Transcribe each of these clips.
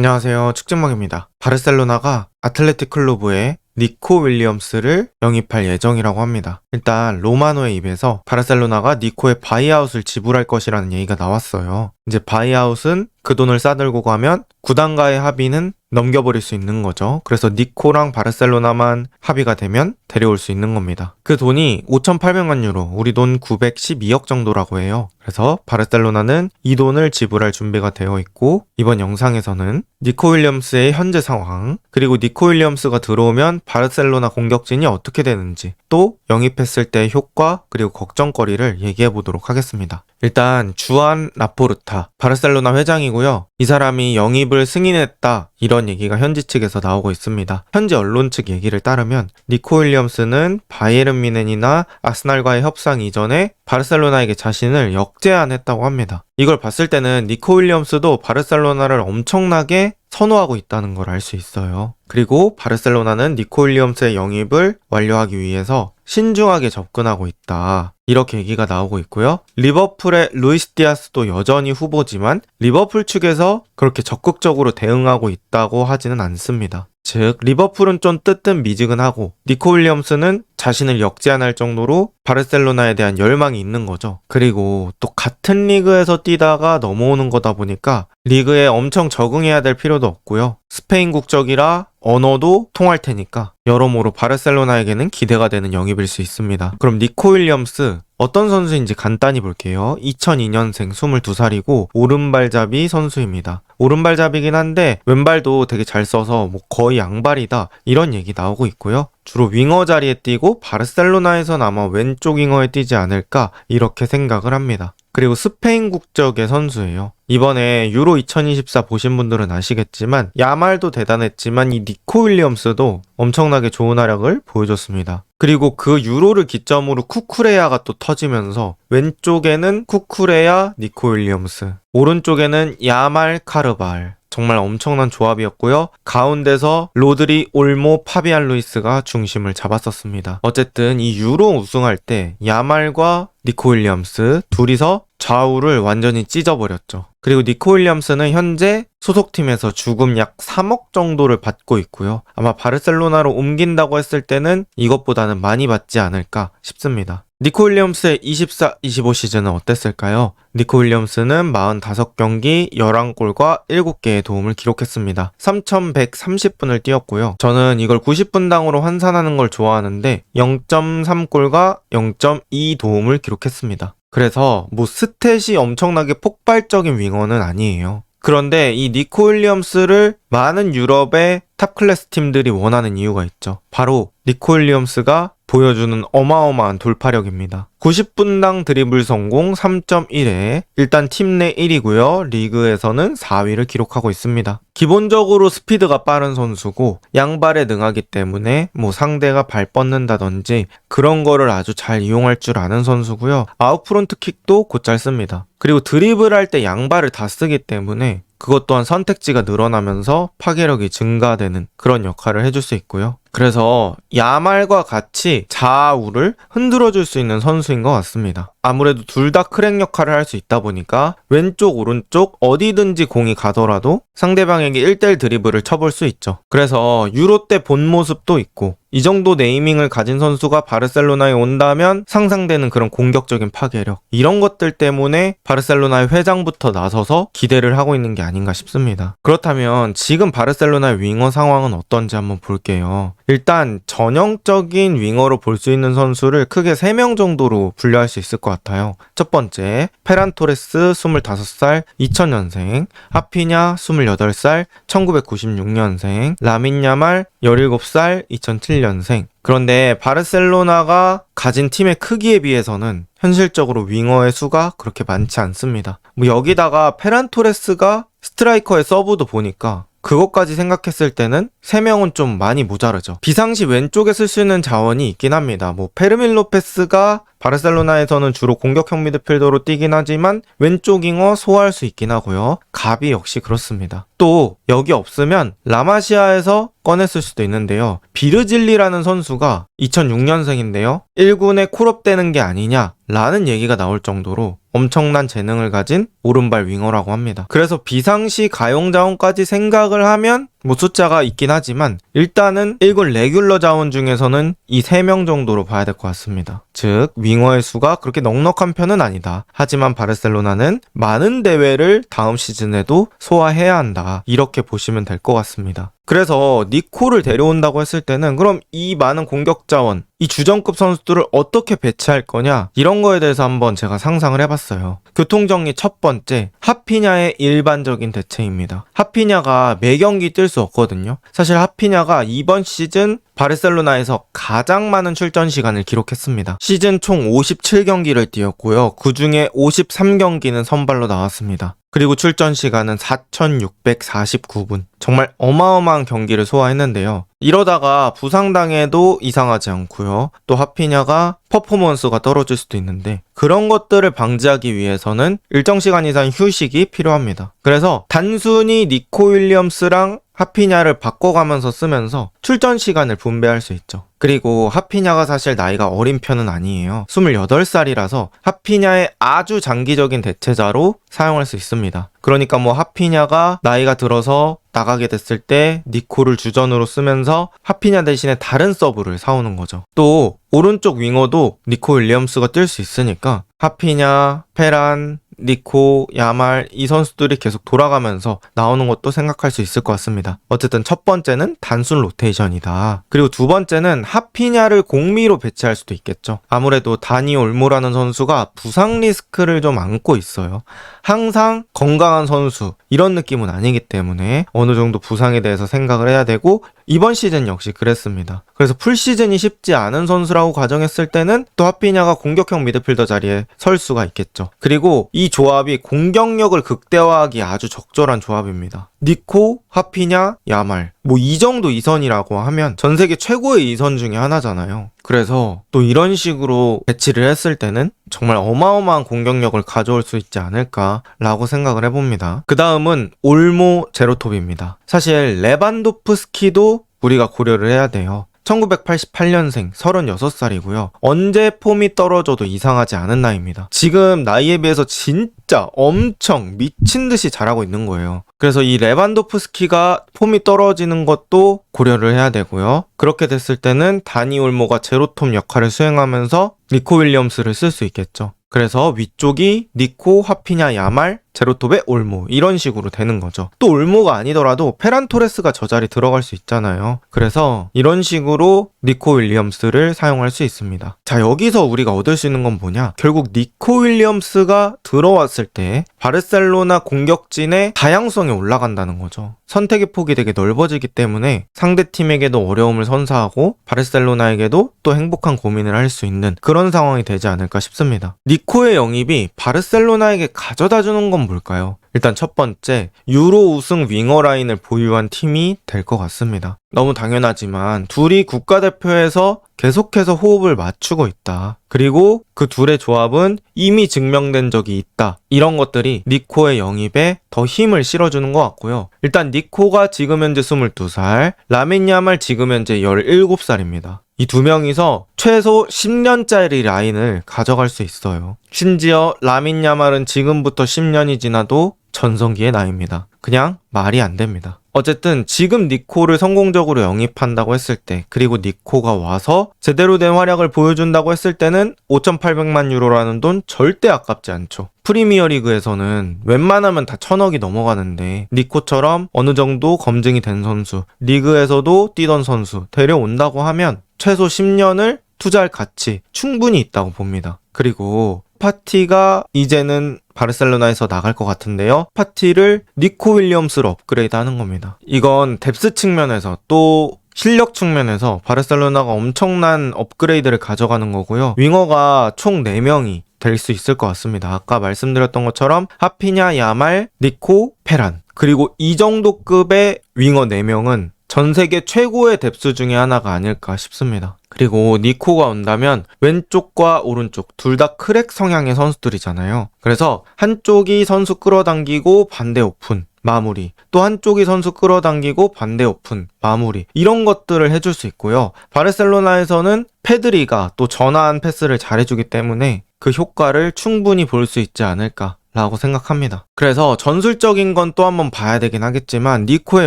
안녕하세요. 축진막입니다. 바르셀로나가 아틀레틱 클로브의 니코 윌리엄스를 영입할 예정이라고 합니다. 일단 로마노의 입에서 바르셀로나가 니코의 바이아웃을 지불할 것이라는 얘기가 나왔어요. 이제 바이아웃은 그 돈을 싸들고 가면 구단과의 합의는 넘겨버릴 수 있는 거죠. 그래서 니코랑 바르셀로나만 합의가 되면 데려올 수 있는 겁니다. 그 돈이 5,800만 유로, 우리 돈 912억 정도라고 해요. 그래서 바르셀로나는 이 돈을 지불할 준비가 되어 있고 이번 영상에서는 니코 윌리엄스의 현재 상황, 그리고 니코 윌리엄스가 들어오면 바르셀로나 공격진이 어떻게 되는지, 또 영입했을 때 효과, 그리고 걱정거리를 얘기해 보도록 하겠습니다. 일단 주안 라포르타 바르셀로나 회장이고요. 이 사람이 영입을 승인했다 이런 얘기가 현지 측에서 나오고 있습니다. 현지 언론 측 얘기를 따르면 니코 윌리엄스는 바이에른 미넨이나 아스날과의 협상 이전에 바르셀로나에게 자신을 역제안했다고 합니다. 이걸 봤을 때는 니코 윌리엄스도 바르셀로나를 엄청나게 선호하고 있다는 걸 알 수 있어요. 그리고 바르셀로나는 니코 윌리엄스의 영입을 완료하기 위해서 신중하게 접근하고 있다. 이렇게 얘기가 나오고 있고요. 리버풀의 루이스 디아스도 여전히 후보지만 리버풀 측에서 그렇게 적극적으로 대응하고 있다고 하지는 않습니다. 즉 리버풀은 좀 뜨뜻미지근하고 니코 윌리엄스는 자신을 역제안할 정도로 바르셀로나에 대한 열망이 있는 거죠. 그리고 또 같은 리그에서 뛰다가 넘어오는 거다 보니까 리그에 엄청 적응해야 될 필요도 없고요. 스페인 국적이라 언어도 통할 테니까 여러모로 바르셀로나에게는 기대가 되는 영입일 수 있습니다. 그럼 니코 윌리엄스 어떤 선수인지 간단히 볼게요. 2002년생 22살이고 오른발잡이 선수입니다. 오른발잡이긴 한데 왼발도 되게 잘 써서 뭐 거의 양발이다 이런 얘기 나오고 있고요. 주로 윙어 자리에 뛰고 바르셀로나에선 아마 왼쪽 윙어에 뛰지 않을까 이렇게 생각을 합니다. 그리고 스페인 국적의 선수예요. 이번에 유로 2024 보신 분들은 아시겠지만 야말도 대단했지만 이 니코 윌리엄스도 엄청나게 좋은 활약을 보여줬습니다. 그리고 그 유로를 기점으로 쿠쿠레야가 또 터지면서 왼쪽에는 쿠쿠레야, 니코 윌리엄스, 오른쪽에는 야말 카르발, 정말 엄청난 조합이었고요. 가운데서 로드리, 올모, 파비안 루이스가 중심을 잡았었습니다. 어쨌든 이 유로 우승할 때 야말과 니코 윌리엄스 둘이서 좌우를 완전히 찢어버렸죠. 그리고 니코 윌리엄스는 현재 소속팀에서 주금 약 3억 정도를 받고 있고요. 아마 바르셀로나로 옮긴다고 했을 때는 이것보다는 많이 받지 않을까 싶습니다. 니코 윌리엄스의 24-25 시즌은 어땠을까요? 니코 윌리엄스는 45경기 11골과 7개의 도움을 기록했습니다. 3,130분을 뛰었고요. 저는 이걸 90분당으로 환산하는 걸 좋아하는데 0.3골과 0.2 도움을 기록했습니다. 그래서 뭐 스탯이 엄청나게 폭발적인 윙어는 아니에요. 그런데 이 니코 윌리엄스를 많은 유럽의 탑 클래스 팀들이 원하는 이유가 있죠. 바로 니코 윌리엄스가 보여주는 어마어마한 돌파력입니다. 90분당 드리블 성공 3.1에 일단 팀 내 1위고요. 리그에서는 4위를 기록하고 있습니다. 기본적으로 스피드가 빠른 선수고 양발에 능하기 때문에 뭐 상대가 발 뻗는다든지 그런 거를 아주 잘 이용할 줄 아는 선수고요. 아웃프론트 킥도 곧잘 씁니다. 그리고 드리블 할 때 양발을 다 쓰기 때문에 그것 또한 선택지가 늘어나면서 파괴력이 증가되는 그런 역할을 해줄 수 있고요. 그래서 야말과 같이 좌우를 흔들어 줄 수 있는 선수인 것 같습니다. 아무래도 둘 다 크랙 역할을 할 수 있다 보니까 왼쪽 오른쪽 어디든지 공이 가더라도 상대방에게 1대1 드리블을 쳐볼 수 있죠. 그래서 유로 때 본 모습도 있고 이 정도 네이밍을 가진 선수가 바르셀로나에 온다면 상상되는 그런 공격적인 파괴력 이런 것들 때문에 바르셀로나의 회장부터 나서서 기대를 하고 있는 게 아닌가 싶습니다. 그렇다면 지금 바르셀로나의 윙어 상황은 어떤지 한번 볼게요. 일단 전형적인 윙어로 볼 수 있는 선수를 크게 3명 정도로 분류할 수 있을 것 같아요. 첫 번째, 페란 토레스 25살 2000년생, 하피냐 28살 1996년생, 라민 야말 17살 2007년생. 그런데 바르셀로나가 가진 팀의 크기에 비해서는 현실적으로 윙어의 수가 그렇게 많지 않습니다. 뭐 여기다가 페란 토레스가 스트라이커의 서브도 보니까 그것까지 생각했을 때는 3명은 좀 많이 모자르죠. 비상시 왼쪽에 쓸 수 있는 자원이 있긴 합니다. 뭐 페르민 로페스가 바르셀로나에서는 주로 공격형 미드필더로 뛰긴 하지만 왼쪽 잉어 소화할 수 있긴 하고요. 가비 역시 그렇습니다. 또 여기 없으면 라마시아에서 꺼냈을 수도 있는데요. 비르질리라는 선수가 2006년생인데요. 1군에 콜업되는 게 아니냐 라는 얘기가 나올 정도로 엄청난 재능을 가진 오른발 윙어라고 합니다. 그래서 비상시 가용 자원까지 생각을 하면 뭐 숫자가 있긴 하지만 일단은 1군 레귤러 자원 중에서는 이 3명 정도로 봐야 될 것 같습니다. 즉 윙어의 수가 그렇게 넉넉한 편은 아니다. 하지만 바르셀로나는 많은 대회를 다음 시즌에도 소화해야 한 다. 이렇게 보시면 될 것 같습니다. 그래서 니코를 데려온다고 했을 때는 그럼 이 많은 공격 자원, 이 주전급 선수들을 어떻게 배치할 거냐 이런 거에 대해서 한번 제가 상상을 해봤어요. 교통정리 첫 번째 하피냐의 일반적인 대체입니다. 하피냐가 매 경기 뛸 수 없거든요. 사실 하피냐가 이번 시즌 바르셀로나에서 가장 많은 출전 시간을 기록했습니다. 시즌 총 57경기를 뛰었고요. 그 중에 53경기는 선발로 나왔습니다. 그리고 출전 시간은 4,649분. 정말 어마어마한 경기를 소화했는데요. 이러다가 부상당해도 이상하지 않고요. 또 하피냐가 퍼포먼스가 떨어질 수도 있는데 그런 것들을 방지하기 위해서는 일정 시간 이상 휴식이 필요합니다. 그래서 단순히 니코 윌리엄스랑 하피냐를 바꿔가면서 쓰면서 출전 시간을 분배할 수 있죠. 그리고 하피냐가 사실 나이가 어린 편은 아니에요. 28살이라서 하피냐의 아주 장기적인 대체자로 사용할 수 있습니다. 그러니까 뭐 하피냐가 나이가 들어서 나가게 됐을 때 니코를 주전으로 쓰면서 하피냐 대신에 다른 서브를 사오는 거죠. 또 오른쪽 윙어도 니코 윌리엄스가 뛸 수 있으니까 하피냐, 페란, 니코, 야말 이 선수들이 계속 돌아가면서 나오는 것도 생각할 수 있을 것 같습니다. 어쨌든 첫 번째는 단순 로테이션이다. 그리고 두 번째는 하피냐를 공미로 배치할 수도 있겠죠. 아무래도 다니 올모라는 선수가 부상 리스크를 좀 안고 있어요. 항상 건강한 선수 이런 느낌은 아니기 때문에 어느 정도 부상에 대해서 생각을 해야 되고 이번 시즌 역시 그랬습니다. 그래서 풀 시즌이 쉽지 않은 선수라고 가정했을 때는 또 하피냐가 공격형 미드필더 자리에 설 수가 있겠죠. 그리고 이 조합이 공격력을 극대화하기 아주 적절한 조합입니다. 니코, 하피냐, 야말. 뭐 이 정도 이선이라고 하면 전 세계 최고의 이선 중에 하나잖아요. 그래서 또 이런 식으로 배치를 했을 때는 정말 어마어마한 공격력을 가져올 수 있지 않을까라고 생각을 해봅니다. 그 다음은 올모 제로톱입니다. 사실 레반도프스키도 우리가 고려를 해야 돼요. 1988년생 36살이고요. 언제 폼이 떨어져도 이상하지 않은 나이입니다. 지금 나이에 비해서 진짜 엄청 미친 듯이 잘하고 있는 거예요. 그래서 이 레반도프스키가 폼이 떨어지는 것도 고려를 해야 되고요. 그렇게 됐을 때는 다니 올모가 제로톰 역할을 수행하면서 니코 윌리엄스를 쓸 수 있겠죠. 그래서 위쪽이 니코, 하피냐, 야말, 제로톱의 올모 이런 식으로 되는 거죠. 또 올모가 아니더라도 페란 토레스가 저 자리 들어갈 수 있잖아요. 그래서 이런 식으로 니코 윌리엄스를 사용할 수 있습니다. 자 여기서 우리가 얻을 수 있는 건 뭐냐? 결국 니코 윌리엄스가 들어왔을 때 바르셀로나 공격진의 다양성이 올라간다는 거죠. 선택의 폭이 되게 넓어지기 때문에 상대 팀에게도 어려움을 선사하고 바르셀로나에게도 또 행복한 고민을 할 수 있는 그런 상황이 되지 않을까 싶습니다. 니코의 영입이 바르셀로나에게 가져다 주는 건 뭘까요? 일단 첫 번째, 유로 우승 윙어 라인을 보유한 팀이 될 것 같습니다. 너무 당연하지만 둘이 국가대표에서 계속해서 호흡을 맞추고 있다. 그리고 그 둘의 조합은 이미 증명된 적이 있다. 이런 것들이 니코의 영입에 더 힘을 실어주는 것 같고요. 일단 니코가 지금 현재 22살, 라민 야말 지금 현재 17살입니다. 이 두 명이서 최소 10년짜리 라인을 가져갈 수 있어요. 심지어 라민 야말은 지금부터 10년이 지나도 전성기의 나이입니다. 그냥 말이 안 됩니다. 어쨌든 지금 니코를 성공적으로 영입한다고 했을 때 그리고 니코가 와서 제대로 된 활약을 보여준다고 했을 때는 5,800만 유로라는 돈 절대 아깝지 않죠. 프리미어 리그에서는 웬만하면 다 천억이 넘어가는데 니코처럼 어느 정도 검증이 된 선수 리그에서도 뛰던 선수 데려온다고 하면 최소 10년을 투자할 가치 충분히 있다고 봅니다. 그리고 파티가 이제는 바르셀로나에서 나갈 것 같은데요. 파티를 니코 윌리엄스로 업그레이드 하는 겁니다. 이건 뎁스 측면에서 또 실력 측면에서 바르셀로나가 엄청난 업그레이드를 가져가는 거고요. 윙어가 총 4명이 될 수 있을 것 같습니다. 아까 말씀드렸던 것처럼 하피냐, 야말, 니코, 페란. 그리고 이 정도 급의 윙어 4명은 전 세계 최고의 뎁스 중에 하나가 아닐까 싶습니다. 그리고 니코가 온다면 왼쪽과 오른쪽 둘 다 크랙 성향의 선수들이잖아요. 그래서 한쪽이 선수 끌어당기고 반대 오픈 마무리, 또 한쪽이 선수 끌어당기고 반대 오픈, 마무리 이런 것들을 해줄 수 있고요. 바르셀로나에서는 페드리가 또 전화한 패스를 잘해주기 때문에 그 효과를 충분히 볼 수 있지 않을까. 라고 생각합니다. 그래서 전술적인 건 또 한번 봐야 되긴 하겠지만 니코의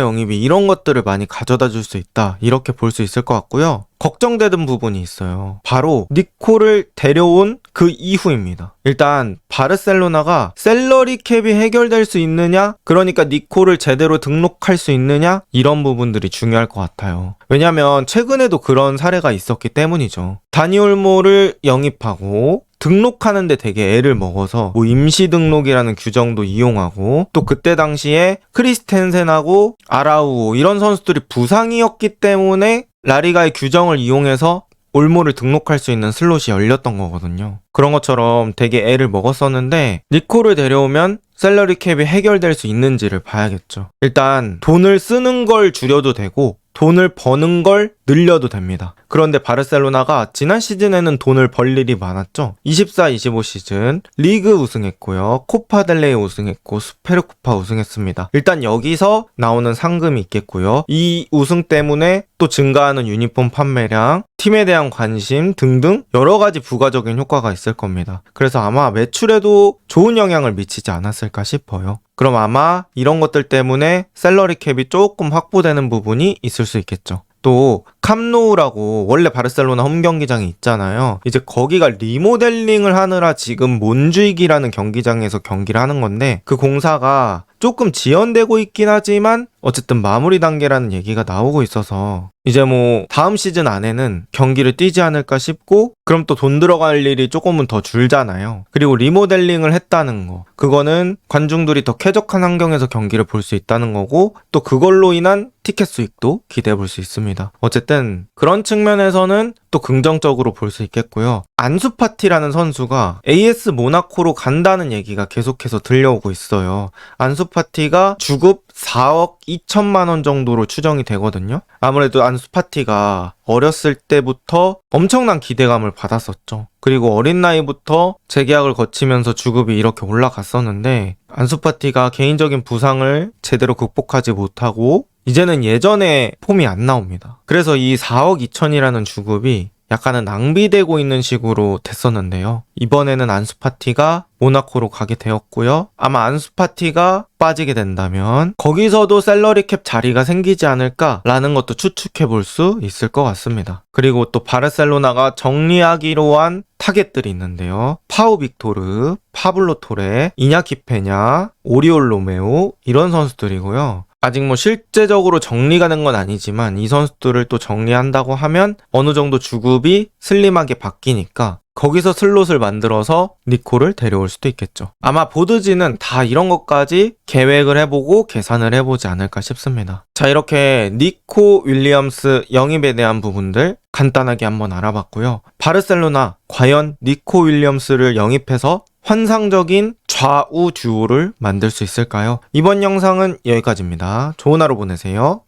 영입이 이런 것들을 많이 가져다 줄 수 있다. 이렇게 볼 수 있을 것 같고요. 걱정되던 부분이 있어요. 바로 니코를 데려온 그 이후입니다. 일단 바르셀로나가 셀러리 캡이 해결될 수 있느냐? 그러니까 니코를 제대로 등록할 수 있느냐? 이런 부분들이 중요할 것 같아요. 왜냐면 최근에도 그런 사례가 있었기 때문이죠. 다니올모를 영입하고 등록하는데 되게 애를 먹어서 뭐 임시 등록이라는 규정도 이용하고 또 그때 당시에 크리스텐센하고 아라우오 이런 선수들이 부상이었기 때문에 라리가의 규정을 이용해서 올모를 등록할 수 있는 슬롯이 열렸던 거거든요. 그런 것처럼 되게 애를 먹었었는데 니코를 데려오면 셀러리 캡이 해결될 수 있는지를 봐야겠죠. 일단 돈을 쓰는 걸 줄여도 되고 돈을 버는 걸 늘려도 됩니다. 그런데 바르셀로나가 지난 시즌에는 돈을 벌 일이 많았죠. 24-25 시즌 리그 우승했고요. 코파델레이 우승했고 스페르코파 우승했습니다. 일단 여기서 나오는 상금이 있겠고요. 이 우승 때문에 또 증가하는 유니폼 판매량, 팀에 대한 관심 등등 여러 가지 부가적인 효과가 있을 겁니다. 그래서 아마 매출에도 좋은 영향을 미치지 않았을까 싶어요. 그럼 아마 이런 것들 때문에 셀러리 캡이 조금 확보되는 부분이 있을 수 있겠죠. 또 캄노우라고 원래 바르셀로나 홈 경기장이 있잖아요. 이제 거기가 리모델링을 하느라 지금 몬주이기라는 경기장에서 경기를 하는 건데 그 공사가 조금 지연되고 있긴 하지만 어쨌든 마무리 단계라는 얘기가 나오고 있어서 이제 뭐 다음 시즌 안에는 경기를 뛰지 않을까 싶고 그럼 또 돈 들어갈 일이 조금은 더 줄잖아요. 그리고 리모델링을 했다는 거. 그거는 관중들이 더 쾌적한 환경에서 경기를 볼 수 있다는 거고 또 그걸로 인한 티켓 수익도 기대해 볼 수 있습니다. 어쨌든 그런 측면에서는 또 긍정적으로 볼 수 있겠고요. 안수파티라는 선수가 AS 모나코로 간다는 얘기가 계속해서 들려오고 있어요. 안수파티가 주급 4억 2천만 원 정도로 추정이 되거든요. 아무래도 안수파티가 어렸을 때부터 엄청난 기대감을 받았었죠. 그리고 어린 나이부터 재계약을 거치면서 주급이 이렇게 올라갔었는데 안수파티가 개인적인 부상을 제대로 극복하지 못하고 이제는 예전에 폼이 안 나옵니다. 그래서 이 4억 2천이라는 주급이 약간은 낭비되고 있는 식으로 됐었는데요. 이번에는 안수파티가 모나코로 가게 되었고요. 아마 안수파티가 빠지게 된다면 거기서도 셀러리 캡 자리가 생기지 않을까라는 것도 추측해 볼 수 있을 것 같습니다. 그리고 또 바르셀로나가 정리하기로 한 타겟들이 있는데요. 파우 빅토르, 파블로 토레, 이냐키 페냐, 오리올 로메오 이런 선수들이고요. 아직 뭐 실제적으로 정리가 된 건 아니지만 이 선수들을 또 정리한다고 하면 어느 정도 주급이 슬림하게 바뀌니까 거기서 슬롯을 만들어서 니코를 데려올 수도 있겠죠. 아마 보드지는 다 이런 것까지 계획을 해보고 계산을 해보지 않을까 싶습니다. 자, 이렇게 니코 윌리엄스 영입에 대한 부분들 간단하게 한번 알아봤고요. 바르셀로나 과연 니코 윌리엄스를 영입해서 환상적인 좌우 듀오를 만들 수 있을까요? 이번 영상은 여기까지입니다. 좋은 하루 보내세요.